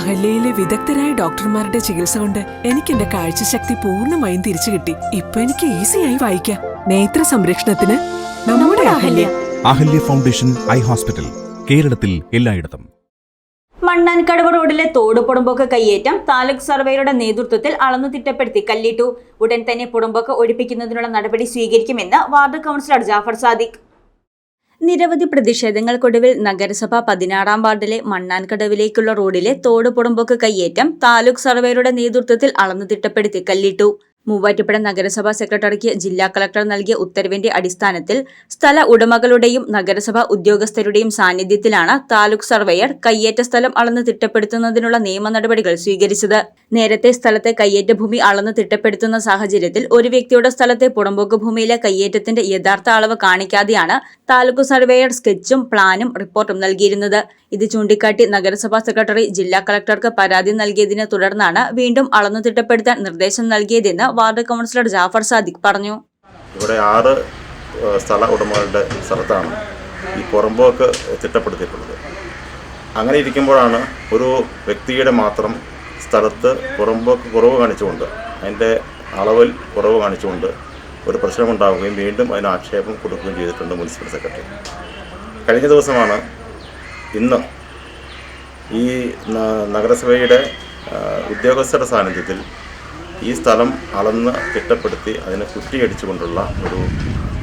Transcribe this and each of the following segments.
അഹല്യയിലെ വിദഗ്ധരായ ഡോക്ടർമാരുടെ ചികിത്സ കൊണ്ട് എനിക്ക് എന്റെ കാഴ്ചശക്തി പൂർണമായും തിരിച്ചു കിട്ടി. ഇപ്പൊ എനിക്ക് ഈസിയായി വായിക്കാം. നേത്ര സംരക്ഷണത്തിന് നമ്മുടെ Ahalya. Ahalya foundation eye hospital കേരളത്തിൽ എല്ലായിടത്തും. മണ്ണാൻകടവ് റോഡിലെ തോട് പുറമ്പോക്ക് കയ്യേറ്റം താലൂക്ക് സർവേയുടെ നേതൃത്വത്തിൽ അളന്നു തിട്ടപ്പെടുത്തി കല്ലിട്ടു. ഉടൻ തന്നെ പുറമ്പോക്ക് ഒഴിപ്പിക്കുന്നതിനുള്ള നടപടി സ്വീകരിക്കുമെന്ന് വാർഡ് കൗൺസിലർ ജാഫർ സാദിഖ്. നിരവധി പ്രതിഷേധങ്ങൾക്കൊടുവിൽ നഗരസഭ പതിനാറാം വാർഡിലെ മണ്ണാൻകടവിലേക്കുള്ള റോഡിലെ തോട് പുറമ്പോക്ക് കയ്യേറ്റം താലൂക്ക് സർവേയുടെ നേതൃത്വത്തിൽ അളന്നു തിട്ടപ്പെടുത്തി കല്ലിട്ടു. മൂവാറ്റുപുഴ നഗരസഭാ സെക്രട്ടറിക്ക് ജില്ലാ കളക്ടർ നൽകിയ ഉത്തരവിന്റെ അടിസ്ഥാനത്തിൽ സ്ഥല ഉടമകളുടെയും നഗരസഭാ ഉദ്യോഗസ്ഥരുടെയും സാന്നിധ്യത്തിലാണ് താലൂക്ക് സർവേയർ കയ്യേറ്റ സ്ഥലം അളന്ന് തിട്ടപ്പെടുത്തുന്നതിനുള്ള നിയമ നടപടികൾ സ്വീകരിച്ചത്. നേരത്തെ സ്ഥലത്തെ കയ്യേറ്റ ഭൂമി അളന്ന് തിട്ടപ്പെടുത്തുന്ന സാഹചര്യത്തിൽ ഒരു വ്യക്തിയുടെ സ്ഥലത്തെ പുറമ്പോക്ക് ഭൂമിയിലെ കയ്യേറ്റത്തിന്റെ യഥാർത്ഥ അളവ് കാണിക്കാതെയാണ് താലൂക്ക് സർവേയർ സ്കെച്ചും പ്ലാനും റിപ്പോർട്ടും നൽകിയിരുന്നത്. ഇത് ചൂണ്ടിക്കാട്ടി നഗരസഭാ സെക്രട്ടറി ജില്ലാ കളക്ടർക്ക് പരാതി നൽകിയതിനെ തുടർന്നാണ് വീണ്ടും അളന്നു തിട്ടപ്പെടുത്താൻ നിർദ്ദേശം നൽകിയതെന്ന് വാർഡ് കൗൺസിലർ ജാഫർ സാദിഖ് പറഞ്ഞു. ഇവിടെ ആറ് സ്ഥല ഉടമകളുടെ സ്ഥലത്താണ് ഈ പുറമ്പോക്ക് തിട്ടപ്പെടുത്തിയിട്ടുള്ളത്. അങ്ങനെ ഇരിക്കുമ്പോഴാണ് ഒരു വ്യക്തിയുടെ മാത്രം സ്ഥലത്ത് പുറമ്പോക്ക് കുറവ് കാണിച്ചുകൊണ്ട് അതിന്റെ അളവിൽ കുറവ് കാണിച്ചുകൊണ്ട് ഒരു പ്രശ്നമുണ്ടാവുകയും വീണ്ടും അതിന് ആക്ഷേപം കൊടുക്കുകയും ചെയ്തിട്ടുണ്ട് മുനിസിപ്പൽ സെക്രട്ടറി. കഴിഞ്ഞ ദിവസമാണ് ഇന്ന് ഈ നഗരസഭയുടെ ഉദ്യോഗസ്ഥരുടെ സാന്നിധ്യത്തിൽ ഈ സ്ഥലം അളന്ന് തിട്ടപ്പെടുത്തി അതിനെ കുറ്റിയടിച്ചുകൊണ്ടുള്ള ഒരു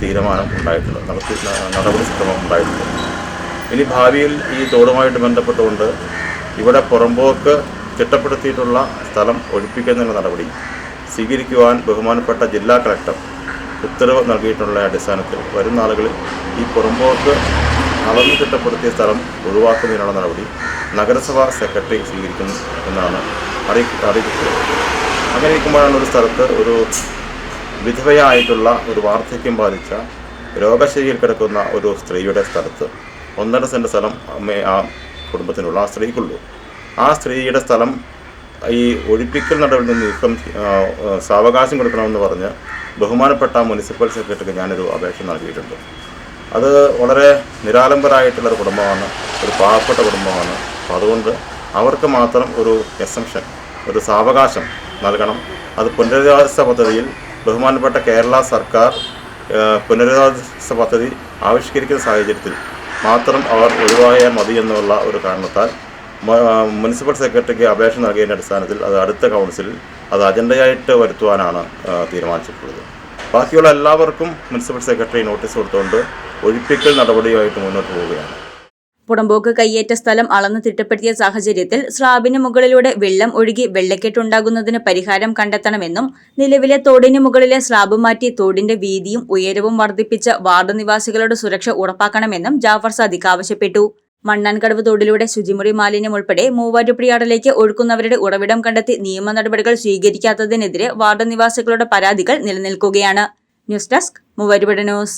തീരുമാനം ഉണ്ടായിട്ടുണ്ട്. നടത്തി നടപടി ശ്രമം ഉണ്ടായിട്ടുണ്ട്. ഇനി ഭാവിയിൽ ഈ തോടുമായിട്ട് ബന്ധപ്പെട്ടുകൊണ്ട് ഇവിടെ പുറമ്പോക്ക് തിട്ടപ്പെടുത്തിയിട്ടുള്ള സ്ഥലം ഒഴിപ്പിക്കുന്നതിനുള്ള നടപടി സ്വീകരിക്കുവാൻ ബഹുമാനപ്പെട്ട ജില്ലാ കളക്ടർ ഉത്തരവ് നൽകിയിട്ടുള്ള അടിസ്ഥാനത്തിൽ വരും നാളുകളിൽ ഈ പുറമ്പോക്ക് അളന്നു തിട്ടപ്പെടുത്തിയ സ്ഥലം ഒഴിവാക്കുന്നതിനുള്ള നടപടി നഗരസഭാ സെക്രട്ടറി സ്വീകരിക്കുന്നു എന്നാണ് അറിയിപ്പ് അങ്ങനെ ഇരിക്കുമ്പോഴാണ് ഒരു സ്ഥലത്ത് ഒരു വിധവയായിട്ടുള്ള ഒരു വാർദ്ധക്യം ബാധിച്ച രോഗശൈലിയിൽ കിടക്കുന്ന ഒരു സ്ത്രീയുടെ സ്ഥലത്ത് ഒന്നര സെന്റ് സ്ഥലം അമ്മേ ആ കുടുംബത്തിനുള്ള ആ സ്ത്രീക്കുള്ളൂ. ആ സ്ത്രീയുടെ സ്ഥലം ഈ ഒഴിപ്പിക്കൽ നടപടിയിൽ നിന്ന് നീക്കം സാവകാശം കൊടുക്കണമെന്ന് പറഞ്ഞ് ബഹുമാനപ്പെട്ട മുനിസിപ്പൽ സെക്രട്ടറിക്ക് ഞാനൊരു അപേക്ഷ നൽകിയിട്ടുണ്ട്. അത് വളരെ നിരാലംബരായിട്ടുള്ള ഒരു കുടുംബമാണ് ഒരു പാവപ്പെട്ട കുടുംബമാണ്. അപ്പോൾ അതുകൊണ്ട് അവർക്ക് മാത്രം ഒരു എസംഷൻ ഒരു സാവകാശം നൽകണം. അത് പുനരധിവാസ പദ്ധതിയിൽ ബഹുമാനപ്പെട്ട കേരള സർക്കാർ പുനരധിവാസ പദ്ധതി ആവിഷ്കരിക്കുന്ന സാഹചര്യത്തിൽ മാത്രം അവർ ഒഴിവായാൽ മതി എന്നുള്ള ഒരു കാരണത്താൽ മുനിസിപ്പൽ സെക്രട്ടറിക്ക് അപേക്ഷ നൽകിയതിന്റെ അടിസ്ഥാനത്തിൽ അത് അടുത്ത കൗൺസിലിൽ അത് അജണ്ടയായിട്ട് വരുത്തുവാനാണ് തീരുമാനിച്ചിട്ടുള്ളത്. ബാക്കിയുള്ള എല്ലാവർക്കും മുനിസിപ്പൽ സെക്രട്ടറി നോട്ടീസ് കൊടുത്തുകൊണ്ട് ഒഴിപ്പിക്കൽ നടപടിയുമായിട്ട് മുന്നോട്ട് പോവുകയാണ്. പുറമ്പോക്ക് കയ്യേറ്റ സ്ഥലം അളന്ന് തിട്ടപ്പെടുത്തിയ സാഹചര്യത്തിൽ സ്ലാബിന് മുകളിലൂടെ വെള്ളം ഒഴുകി വെള്ളക്കെട്ടുണ്ടാകുന്നതിന് പരിഹാരം കണ്ടെത്തണമെന്നും നിലവിലെ തോടിന് മുകളിലെ സ്ലാബ് മാറ്റി തോടിന്റെ വീതിയും ഉയരവും വർദ്ധിപ്പിച്ച വാർഡ് നിവാസികളുടെ സുരക്ഷ ഉറപ്പാക്കണമെന്നും ജാഫർ സാദിഖ് ആവശ്യപ്പെട്ടു. മണ്ണാൻകടവ് തോടിലൂടെ ശുചിമുറി മാലിന്യം ഉൾപ്പെടെ മൂവാറ്റുപ്പിടിയാടലേക്ക് ഒഴുക്കുന്നവരുടെ ഉറവിടം കണ്ടെത്തി നിയമ നടപടികൾ സ്വീകരിക്കാത്തതിനെതിരെ വാർഡ് നിവാസികളുടെ പരാതികൾ നിലനിൽക്കുകയാണ്. News desk Muvattupuzha news.